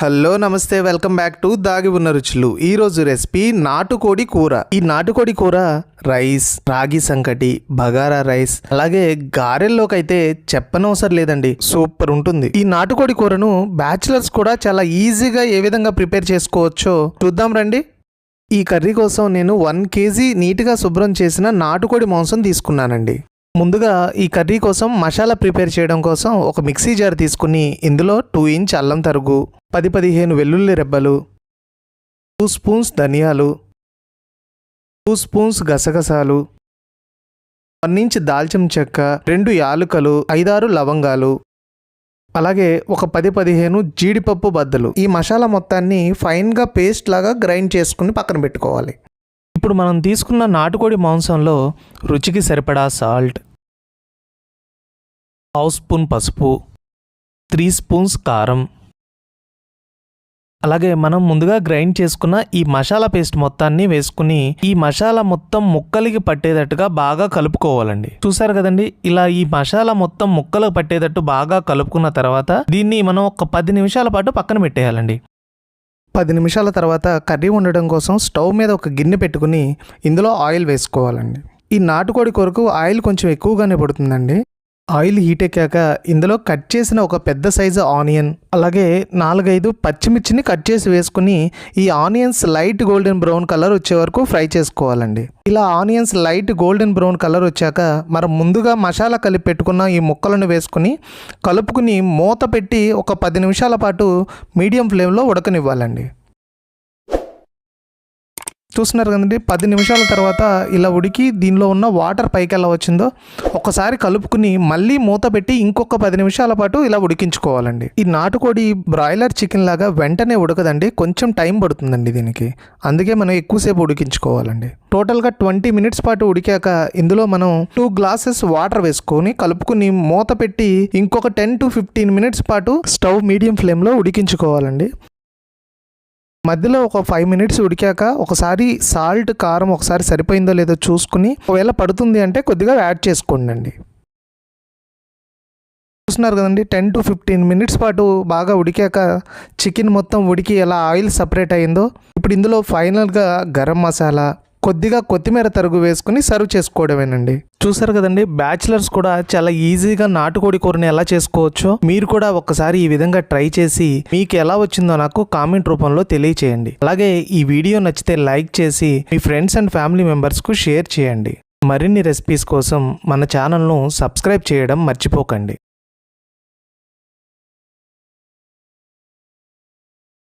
Hello నమస్తే welcome back to దాగి ఉన్న రుచులు. ఈ రోజు రెసిపీ నాటుకోడి కూర. ఈ నాటుకోడి కూర రైస్ రాగి సంకటి బగారా రైస్ అలాగే గారెల్లోకి అయితే చెప్పనవసరం లేదండి. సూపర్ ఉంటుంది. ఈ నాటుకోడి కూరను బ్యాచిలర్స్ కూడా చాలా ఈజీగా ఏ విధంగా ప్రిపేర్ చేసుకోవచ్చో చూద్దాం రండి. ఈ కర్రీ కోసం నేను వన్ కేజీ నీట్గా శుభ్రం చేసిన నాటుకోడి మాంసం తీసుకున్నానండి. ముందుగా ఈ కర్రీ కోసం మసాలా ప్రిపేర్ చేయడం కోసం ఒక మిక్సీ జార్ తీసుకుని ఇందులో టూ ఇంచ్ అల్లం తరుగు పది పదిహేను వెల్లుల్లి రెబ్బలు టూ స్పూన్స్ ధనియాలు టూ స్పూన్స్ గసగసాలు వన్ ఇంచ్ దాల్చిన చెక్క రెండు యాలుకలు ఐదారు లవంగాలు అలాగే ఒక పది పదిహేను జీడిపప్పు బద్దలు. ఈ మసాలా మొత్తాన్ని ఫైన్గా పేస్ట్ లాగా గ్రైండ్ చేసుకుని పక్కన పెట్టుకోవాలి. ఇప్పుడు మనం తీసుకున్న నాటుకోడి మాంసంలో రుచికి సరిపడా సాల్ట్ పావు స్పూన్ పసుపు త్రీ స్పూన్స్ కారం. అలాగే మనం ముందుగా గ్రైండ్ చేసుకున్న ఈ మసాలా పేస్ట్ మొత్తాన్ని వేసుకుని ఈ మసాలా మొత్తం ముక్కలకి పట్టేటట్టుగా బాగా కలుపుకోవాలండి. చూసారు కదండి? ఇలా ఈ మసాలా మొత్తం ముక్కలకు పట్టేటట్టు బాగా కలుపుకున్న తర్వాత దీన్ని మనం ఒక పది నిమిషాల పాటు పక్కన పెట్టేయాలండి. పది నిమిషాల తర్వాత కర్రీ వండడం కోసం స్టవ్ మీద ఒక గిన్నె పెట్టుకుని ఇందులో ఆయిల్ వేసుకోవాలండి. ఈ నాటుకోడి కొరకు ఆయిల్ కొంచెం ఎక్కువగానే పడుతుందండి. ఆయిల్ హీట్ ఎక్కాక ఇందులో కట్ చేసిన ఒక పెద్ద సైజు ఆనియన్ అలాగే నాలుగైదు పచ్చిమిర్చిని కట్ చేసి వేసుకుని ఈ onions light golden brown colour వచ్చే వరకు ఫ్రై చేసుకోవాలండి. ఇలా onions light golden brown colour వచ్చాక మనం ముందుగా మసాలా కలిపి పెట్టుకున్న ఈ ముక్కలను వేసుకుని కలుపుకుని మూత పెట్టి ఒక పది నిమిషాల పాటు మీడియం ఫ్లేమ్లో ఉడకనివ్వాలండి. చూస్తున్నారు కదండి పది నిమిషాల తర్వాత ఇలా ఉడికి దీనిలో ఉన్న వాటర్ పైకి ఎలా వచ్చిందో ఒకసారి కలుపుకుని మళ్ళీ మూత పెట్టి ఇంకొక పది నిమిషాల పాటు ఇలా ఉడికించుకోవాలండి. ఈ నాటుకోడి బ్రాయిలర్ చికెన్ లాగా వెంటనే ఉడకదండి కొంచెం టైం పడుతుందండి దీనికి. అందుకే మనం ఎక్కువసేపు ఉడికించుకోవాలండి. టోటల్గా ట్వంటీ మినిట్స్ పాటు ఉడికాక ఇందులో మనం టూ గ్లాసెస్ వాటర్ వేసుకొని కలుపుకుని మూత పెట్టి ఇంకొక టెన్ టు ఫిఫ్టీన్ మినిట్స్ పాటు స్టవ్ మీడియం ఫ్లేమ్లో ఉడికించుకోవాలండి. మధ్యలో ఒక ఫైవ్ మినిట్స్ ఉడికాక ఒకసారి సాల్ట్ కారం ఒకసారి సరిపోయిందో లేదో చూసుకుని ఒకవేళ పడుతుంది అంటే కొద్దిగా యాడ్ చేసుకోండి చూస్తున్నారు కదండి టెన్ టు ఫిఫ్టీన్ మినిట్స్ పాటు బాగా ఉడికాక చికెన్ మొత్తం ఉడికి ఎలా ఆయిల్ సపరేట్ అయిందో. ఇప్పుడు ఇందులో ఫైనల్గా గరం మసాలా కొద్దిగా కొత్తిమీర తరుగు వేసుకుని సర్వ్ చేసుకోవడమేనండి. చూసారు కదండి బ్యాచిలర్స్ కూడా చాలా ఈజీగా నాటుకోడి కూరని ఎలా చేసుకోవచ్చో మీరు కూడా ఒక్కసారి ఈ విధంగా ట్రై చేసి మీకు ఎలా వచ్చిందో నాకు కామెంట్ రూపంలో తెలియచేయండి. అలాగే ఈ వీడియో నచ్చితే లైక్ చేసి మీ ఫ్రెండ్స్ అండ్ ఫ్యామిలీ మెంబర్స్కు షేర్ చేయండి. మరిన్ని రెసిపీస్ కోసం మన ఛానల్ను సబ్స్క్రైబ్ చేయడం మర్చిపోకండి.